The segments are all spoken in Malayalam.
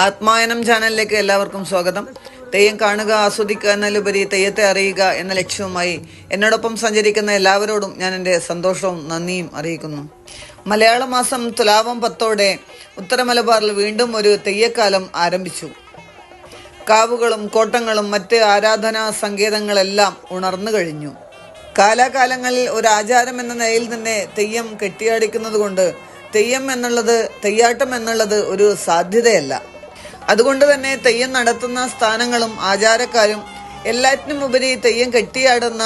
ആത്മായനം ചാനലിലേക്ക് എല്ലാവർക്കും സ്വാഗതം. തെയ്യം കാണുക ആസ്വദിക്കുക എന്നതിലുപരി തെയ്യത്തെ അറിയുക എന്ന ലക്ഷ്യവുമായി എന്നോടൊപ്പം സഞ്ചരിക്കുന്ന എല്ലാവരോടും ഞാൻ എന്റെ സന്തോഷവും നന്ദിയും അറിയിക്കുന്നു. മലയാള മാസം തുലാവം പത്തോടെ ഉത്തര മലബാറിൽ വീണ്ടും ഒരു തെയ്യക്കാലം ആരംഭിച്ചു. കാവുകളും കോട്ടങ്ങളും മറ്റ് ആരാധനാ സങ്കേതങ്ങളെല്ലാം ഉണർന്നു കഴിഞ്ഞു. കാലാകാലങ്ങളിൽ ഒരു ആചാരം എന്ന നിലയിൽ തന്നെ തെയ്യം കെട്ടിയാടിക്കുന്നത് കൊണ്ട് തെയ്യം എന്നുള്ളത് തെയ്യാട്ടം എന്നുള്ളത് ഒരു സാധ്യതയല്ല. അതുകൊണ്ട് തന്നെ തെയ്യം നടത്തുന്ന സ്ഥാനങ്ങളും ആചാരക്കാരും എല്ലാറ്റിനും ഉപരി തെയ്യം കെട്ടിയാടുന്ന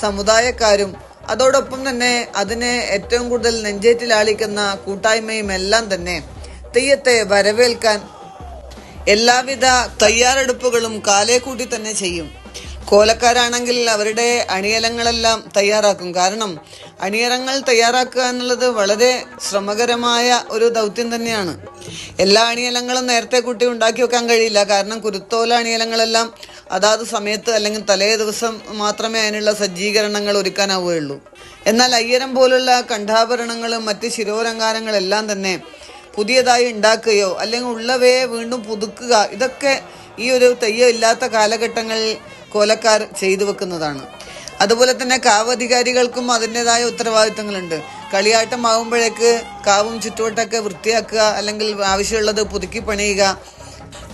സമുദായക്കാരും അതോടൊപ്പം തന്നെ അതിനെ ഏറ്റവും കൂടുതൽ നെഞ്ചേറ്റിലാളിക്കുന്ന കൂട്ടായ്മയും എല്ലാം തന്നെ തെയ്യത്തെ വരവേൽക്കാൻ എല്ലാവിധ തയ്യാറെടുപ്പുകളും കാലേ കൂട്ടി തന്നെ ചെയ്യും. കോലക്കാരാണെങ്കിൽ അവരുടെ അണിയലങ്ങളെല്ലാം തയ്യാറാക്കും. കാരണം അണിയറങ്ങൾ തയ്യാറാക്കുക എന്നുള്ളത് വളരെ ശ്രമകരമായ ഒരു ദൗത്യം തന്നെയാണ്. എല്ലാ അണിയലങ്ങളും നേരത്തെ കൂട്ടി ഉണ്ടാക്കി വെക്കാൻ കഴിയില്ല. കാരണം കുരുത്തോല അണിയലങ്ങളെല്ലാം അതാത് സമയത്ത് അല്ലെങ്കിൽ തലേ ദിവസം മാത്രമേ അതിനുള്ള സജ്ജീകരണങ്ങൾ ഒരുക്കാനാവുകയുള്ളൂ. എന്നാൽ അയ്യരം പോലുള്ള കണ്ഠാഭരണങ്ങളും മറ്റ് ശിരോരങ്കാരങ്ങളെല്ലാം തന്നെ പുതിയതായി ഉണ്ടാക്കുകയോ അല്ലെങ്കിൽ ഉള്ളവയെ വീണ്ടും പുതുക്കുക ഇതൊക്കെ ഈ ഒരു തെയ്യം ഇല്ലാത്ത കാലഘട്ടങ്ങളിൽ കോലക്കാർ ചെയ്തു വെക്കുന്നതാണ്. അതുപോലെ തന്നെ കാവ് അധികാരികൾക്കും അതിന്റെതായ ഉത്തരവാദിത്തങ്ങളുണ്ട്. കളിയാട്ടമാകുമ്പോഴേക്ക് കാവും ചുറ്റുവട്ടമൊക്കെ വൃത്തിയാക്കുക അല്ലെങ്കിൽ ആവശ്യമുള്ളത് പുതുക്കി പണിയുക.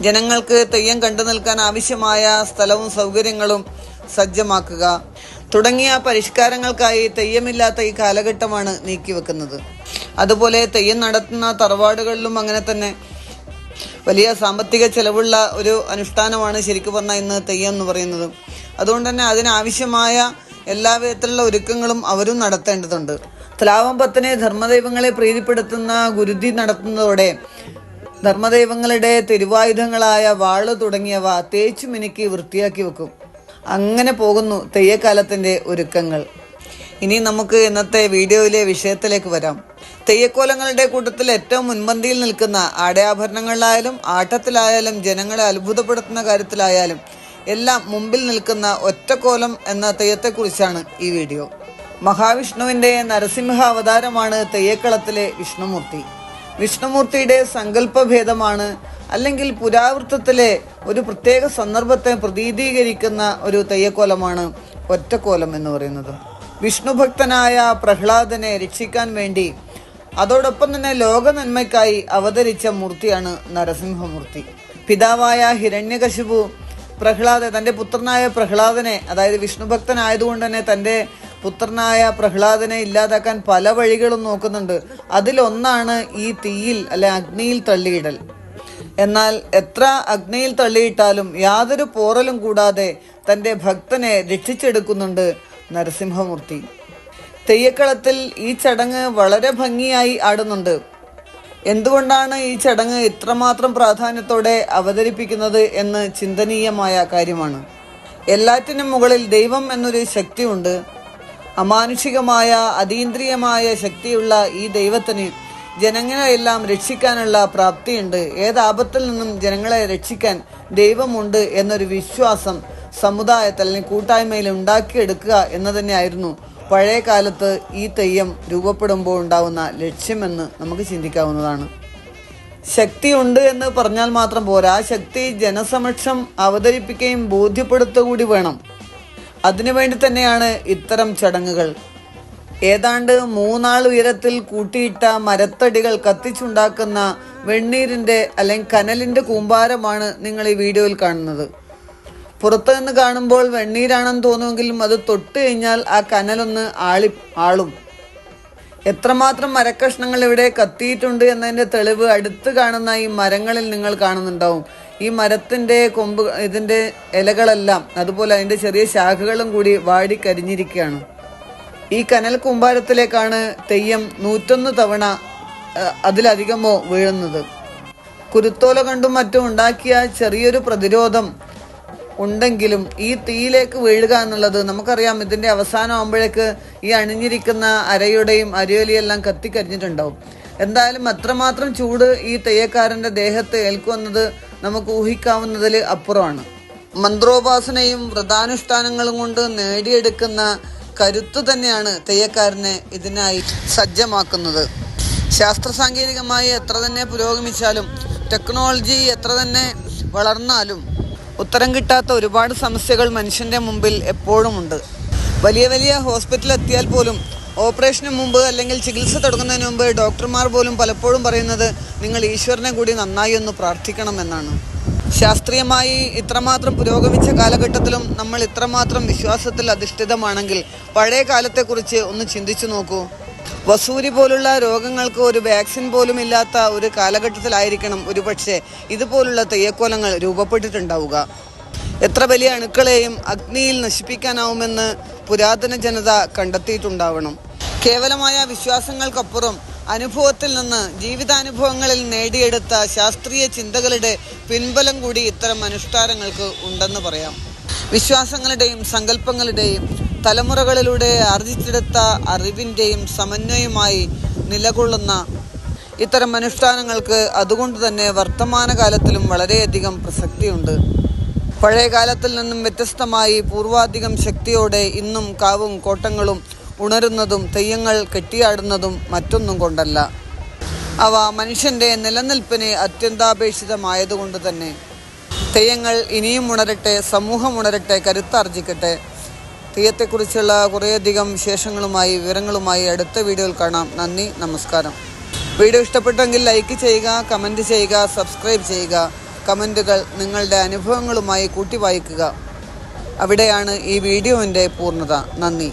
ജനങ്ങൾക്ക് തെയ്യം കണ്ടു നിൽക്കാൻ ആവശ്യമായ സ്ഥലവും സൗകര്യങ്ങളും സജ്ജമാക്കുക. തുടങ്ങിയ പരിഷ്കാരങ്ങൾക്കായി തെയ്യമില്ലാത്ത ഈ കാലഘട്ടമാണ് നീക്കിവെക്കുന്നത്. അതുപോലെ തെയ്യം നടത്തുന്ന തറവാടുകളിലും അങ്ങനെ തന്നെ വലിയ സാമ്പത്തിക ചെലവുള്ള ഒരു അനുഷ്ഠാനമാണ് ശരിക്കും പറഞ്ഞാൽ ഇന്ന് തെയ്യം എന്ന് പറയുന്നത്. അതുകൊണ്ട് തന്നെ അതിനാവശ്യമായ എല്ലാ വിധത്തിലുള്ള ഒരുക്കങ്ങളും അവരും നടത്തേണ്ടതുണ്ട്. തുലാവമ്പത്തിനെ പത്തിന് ധർമ്മദൈവങ്ങളെ പ്രീതിപ്പെടുത്തുന്ന ഗുരുതി നടത്തുന്നതോടെ ധർമ്മദൈവങ്ങളുടെ തിരുവായുധങ്ങളായ വാൾ തുടങ്ങിയവ തേച്ചു മിനുക്കി വൃത്തിയാക്കി വെക്കും. അങ്ങനെ പോകുന്നു തെയ്യക്കാലത്തിന്റെ ഒരുക്കങ്ങൾ. ഇനി നമുക്ക് ഇന്നത്തെ വീഡിയോയിലെ വിഷയത്തിലേക്ക് വരാം. തെയ്യക്കോലങ്ങളുടെ കൂട്ടത്തിൽ ഏറ്റവും മുൻപന്തിയിൽ നിൽക്കുന്ന ആടയാഭരണങ്ങളിലായാലും ആട്ടത്തിലായാലും ജനങ്ങളെ അത്ഭുതപ്പെടുത്തുന്ന കാര്യത്തിലായാലും എല്ലാം മുമ്പിൽ നിൽക്കുന്ന ഒറ്റക്കോലം എന്ന തെയ്യത്തെക്കുറിച്ചാണ് ഈ വീഡിയോ. മഹാവിഷ്ണുവിന്റെ നരസിംഹ അവതാരമാണ് തെയ്യക്കളത്തിലെ വിഷ്ണുമൂർത്തി. വിഷ്ണുമൂർത്തിയുടെ സങ്കല്പഭേദമാണ് അല്ലെങ്കിൽ പുരാവൃത്തത്തിലെ ഒരു പ്രത്യേക സന്ദർഭത്തെ പ്രതീതീകരിക്കുന്ന ഒരു തെയ്യക്കോലമാണ് ഒറ്റക്കോലം എന്ന് പറയുന്നത്. വിഷ്ണുഭക്തനായ പ്രഹ്ലാദനെ രക്ഷിക്കാൻ വേണ്ടി അതോടൊപ്പം തന്നെ ലോക നന്മയ്ക്കായി അവതരിച്ച മൂർത്തിയാണ് നരസിംഹമൂർത്തി. പിതാവായ ഹിരണ്യകശിപു പ്രഹ്ലാദ തന്റെ പുത്രനായ പ്രഹ്ലാദനെ അതായത് വിഷ്ണുഭക്തനായതുകൊണ്ട് തന്നെ തന്റെ പുത്രനായ പ്രഹ്ലാദനെ ഇല്ലാതാക്കാൻ പല വഴികളും നോക്കുന്നുണ്ട്. അതിലൊന്നാണ് ഈ തീയിൽ അല്ലെ അഗ്നിയിൽ തള്ളിയിടൽ. എന്നാൽ എത്ര അഗ്നിയിൽ തള്ളിയിട്ടാലും യാതൊരു പോറലും കൂടാതെ തന്റെ ഭക്തനെ രക്ഷിച്ചെടുക്കുന്നുണ്ട് നരസിംഹമൂർത്തി. തെയ്യക്കളത്തിൽ ഈ ചടങ്ങ് വളരെ ഭംഗിയായി ആടുന്നുണ്ട്. എന്തുകൊണ്ടാണ് ഈ ചടങ്ങ് ഇത്രമാത്രം പ്രാധാന്യത്തോടെ അവതരിപ്പിക്കുന്നത് എന്ന് ചിന്തനീയമായ കാര്യമാണ്. എല്ലാറ്റിനും മുകളിൽ ദൈവം എന്നൊരു ശക്തിയുണ്ട്. അമാനുഷികമായ അതീന്ദ്രിയമായ ശക്തിയുള്ള ഈ ദൈവത്തിന് ജനങ്ങളെയെല്ലാം രക്ഷിക്കാനുള്ള പ്രാപ്തിയുണ്ട്. ഏതാപത്തിൽ നിന്നും ജനങ്ങളെ രക്ഷിക്കാൻ ദൈവമുണ്ട് എന്നൊരു വിശ്വാസം സമുദായത്തിൽ അല്ലെങ്കിൽ കൂട്ടായ്മയിൽ ഉണ്ടാക്കിയെടുക്കുക എന്ന് തന്നെയായിരുന്നു പഴയ കാലത്ത് ഈ തെയ്യം രൂപപ്പെടുമ്പോൾ ഉണ്ടാവുന്ന ലക്ഷ്യമെന്ന് നമുക്ക് ചിന്തിക്കാവുന്നതാണ്. ശക്തിയുണ്ട് എന്ന് പറഞ്ഞാൽ മാത്രം പോരാ. ആ ശക്തി ജനസമക്ഷം അവതരിപ്പിക്കുകയും ബോധ്യപ്പെടുത്തുകൂടി വേണം. അതിനുവേണ്ടി തന്നെയാണ് ഇത്തരം ചടങ്ങുകൾ. ഏതാണ്ട് മൂന്നാൾ ഉയരത്തിൽ കൂട്ടിയിട്ട മരത്തടികൾ കത്തിച്ചുണ്ടാക്കുന്ന വെണ്ണീരിന്റെ അല്ലെങ്കിൽ കനലിന്റെ കൂമ്പാരമാണ് നിങ്ങൾ ഈ വീഡിയോയിൽ കാണുന്നത്. പുറത്തു നിന്ന് കാണുമ്പോൾ വെണ്ണീരാണെന്ന് തോന്നുമെങ്കിലും അത് തൊട്ട് കഴിഞ്ഞാൽ ആ കനലൊന്ന് ആളി ആളും. എത്രമാത്രം മരക്കഷ്ണങ്ങൾ ഇവിടെ കത്തിയിട്ടുണ്ട് എന്നതിന്റെ തെളിവ് അടുത്ത് കാണുന്ന ഈ മരങ്ങളിൽ നിങ്ങൾ കാണുന്നുണ്ടാവും. ഈ മരത്തിന്റെ കൊമ്പ് ഇതിന്റെ ഇലകളെല്ലാം അതുപോലെ അതിന്റെ ചെറിയ ശാഖകളും കൂടി വാടി കരിഞ്ഞിരിക്കുകയാണ്. ഈ കനൽ കുമ്പാരത്തിലേക്കാണ് തെയ്യം നൂറ്റൊന്ന് തവണ അതിലധികമോ വീഴുന്നത്. കുരുത്തോല കണ്ടും മറ്റും ഉണ്ടാക്കിയ ചെറിയൊരു പ്രതിരോധം ഉണ്ടെങ്കിലും ഈ തീയിലേക്ക് വീഴുക എന്നുള്ളത് നമുക്കറിയാം ഇതിന്റെ അവസാനം ആകുമ്പോഴേക്ക് ഈ അണിഞ്ഞിരിക്കുന്ന അരയുടെയും അരിയൊലിയെല്ലാം കത്തിക്കരിഞ്ഞിട്ടുണ്ടാവും. എന്തായാലും അത്രമാത്രം ചൂട് ഈ തെയ്യക്കാരന്റെ ദേഹത്ത് ഏൽക്കുമെന്നത് നമുക്ക് ഊഹിക്കാവുന്നതിൽ അപ്പുറമാണ്. മന്ത്രോപാസനയും വ്രതാനുഷ്ഠാനങ്ങളും കൊണ്ട് നേടിയെടുക്കുന്ന കരുത്ത് തന്നെയാണ് തെയ്യക്കാരനെ ഇതിനായി സജ്ജമാക്കുന്നത്. ശാസ്ത്ര സാങ്കേതികമായി എത്ര തന്നെ പുരോഗമിച്ചാലും ടെക്നോളജി എത്ര തന്നെ വളർന്നാലും ഉത്തരം കിട്ടാത്ത ഒരുപാട് സമസ്യകൾ മനുഷ്യന്റെ മുമ്പിൽ എപ്പോഴുമുണ്ട്. വലിയ വലിയ ഹോസ്പിറ്റലിൽ എത്തിയാൽ പോലും ഓപ്പറേഷന് മുമ്പ് അല്ലെങ്കിൽ ചികിത്സ തുടങ്ങുന്നതിന് മുമ്പ് ഡോക്ടർമാർ പോലും പലപ്പോഴും പറയുന്നത് നിങ്ങൾ ഈശ്വരനെ കൂടി നന്നായി ഒന്ന് പ്രാർത്ഥിക്കണമെന്നാണ് ശാസ്ത്രീയമായി ഇത്രമാത്രം പുരോഗമിച്ച കാലഘട്ടത്തിലും നമ്മൾ ഇത്രമാത്രം വിശ്വാസത്തിൽ അധിഷ്ഠിതമാണെങ്കിൽ പഴയ കാലത്തെക്കുറിച്ച് ഒന്ന് ചിന്തിച്ചു നോക്കൂ. വസൂരി പോലുള്ള രോഗങ്ങൾക്ക് ഒരു വാക്സിൻ പോലും ഇല്ലാത്ത ഒരു കാലഘട്ടത്തിലായിരിക്കണം ഒരുപക്ഷെ ഇതുപോലുള്ള തെയ്യക്കോലങ്ങൾ രൂപപ്പെട്ടിട്ടുണ്ടാവുക. എത്ര വലിയ അണുക്കളെയും അഗ്നിയിൽ നശിപ്പിക്കാനാവുമെന്ന് പുരാതന ജനത കണ്ടെത്തിയിട്ടുണ്ടാവണം. കേവലമായ വിശ്വാസങ്ങൾക്കപ്പുറം അനുഭവത്തിൽ നിന്ന് ജീവിതാനുഭവങ്ങളിൽ നേടിയെടുത്ത ശാസ്ത്രീയ ചിന്തകളുടെ പിൻബലം കൂടി ഇത്തരം അനുഷ്ഠാനങ്ങൾക്ക് ഉണ്ടെന്ന് പറയാം. വിശ്വാസങ്ങളുടെയും സങ്കല്പങ്ങളുടെയും തലമുറകളിലൂടെ ആർജിച്ചെടുത്ത അറിവിന്റെയും സമന്വയമായി നിലകൊള്ളുന്ന ഇത്തരം അനുഷ്ഠാനങ്ങൾക്ക് അതുകൊണ്ട് തന്നെ വർത്തമാനകാലത്തിലും വളരെയധികം പ്രസക്തിയുണ്ട്. പഴയ കാലത്തിൽ നിന്നും വ്യത്യസ്തമായി പൂർവാധികം ശക്തിയോടെ ഇന്നും കാവും കോട്ടങ്ങളും ഉണരുന്നതും തെയ്യങ്ങൾ കെട്ടിയാടുന്നതും മറ്റൊന്നും കൊണ്ടല്ല. അവ മനുഷ്യന്റെ നിലനിൽപ്പിന് അത്യന്താപേക്ഷിതമായതുകൊണ്ട് തന്നെ. തെയ്യങ്ങൾ ഇനിയും ഉണരട്ടെ സമൂഹം ഉണരട്ടെ കരുത്താർജിക്കട്ടെ. തെയ്യത്തെക്കുറിച്ചുള്ള കുറേയധികം വിശേഷങ്ങളുമായി വിവരങ്ങളുമായി അടുത്ത വീഡിയോയിൽ കാണാം. നന്ദി നമസ്കാരം. വീഡിയോ ഇഷ്ടപ്പെട്ടെങ്കിൽ ലൈക്ക് ചെയ്യുക കമന്റ് ചെയ്യുക സബ്സ്ക്രൈബ് ചെയ്യുക. കമന്റുകൾ നിങ്ങളുടെ അനുഭവങ്ങളുമായി കൂട്ടി വായിക്കുക അവിടെയാണ് ഈ വീഡിയോവിന്റെ പൂർണത. നന്ദി.